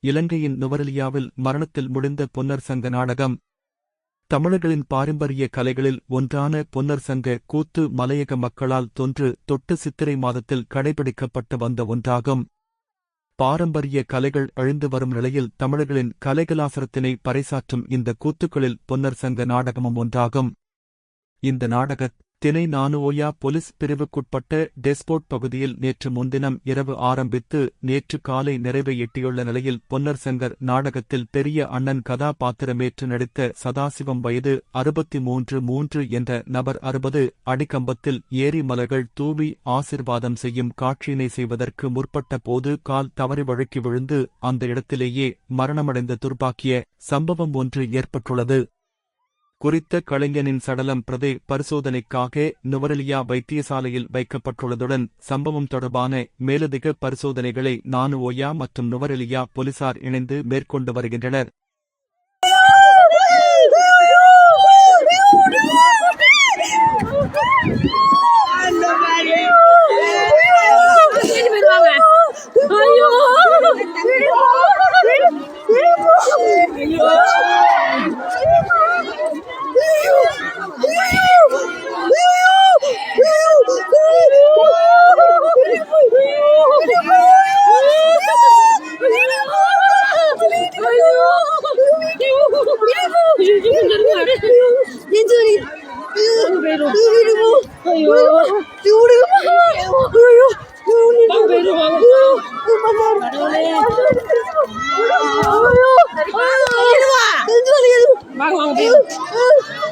இலங்கையின் நுவரெலியாவில் மரணத்தில் முடிந்த பொன்னர் சங்க நாடகம். தமிழர்களின் பாரம்பரிய கலைகளில் ஒன்றான பொன்னர் சங்க கூத்து மலையக மக்களால் தொன்று தொட்டு சித்திரை மாதத்தில் கடைபிடிக்கப்பட்டு வந்த ஒன்றாகும். பாரம்பரிய கலைகள் அழிந்து வரும் நிலையில் தமிழர்களின் கலைகலாசரத்தினை பறைசாற்றும் இந்த கூத்துக்களில் பொன்னர் சங்க நாடகமும் ஒன்றாகும். இந்த நாடகத் தினை நானுவோயா போலீஸ் பிரிவுக்குட்பட்ட டெஸ்போர்ட் பகுதியில் நேற்று முன்தினம் இரவு ஆரம்பித்து நேற்று காலை நிறைவை எட்டியுள்ள நிலையில் பொன்னர் சங்கர் நாடகத்தில் பெரிய அண்ணன் கதாபாத்திரமேற்று நடித்த சதாசிவம் வயது அறுபத்தி மூன்று மூன்று என்ற நபர் அறுபது அடிக்கம்பத்தில் ஏரி மலர்கள் தூவி ஆசிர்வாதம் செய்யும் காட்சியினை செய்வதற்கு முற்பட்ட போது கால் தவறி வழுக்கி விழுந்து அந்த இடத்திலேயே மரணமடைந்த துர்பாக்கிய சம்பவம் ஒன்று ஏற்பட்டுள்ளது. குறித்த கலைஞனின் சடலம் பிரதே பரிசோதனைக்காக நுவரெலியா வைத்தியசாலையில் வைக்கப்பட்டுள்ளதுடன் சம்பவம் தொடர்பான மேலதிக பரிசோதனைகளை நானுஓயா மற்றும் நுவரெலியா போலீசார் இணைந்து மேற்கொண்டு வருகின்றனர். Bang, bang, bang.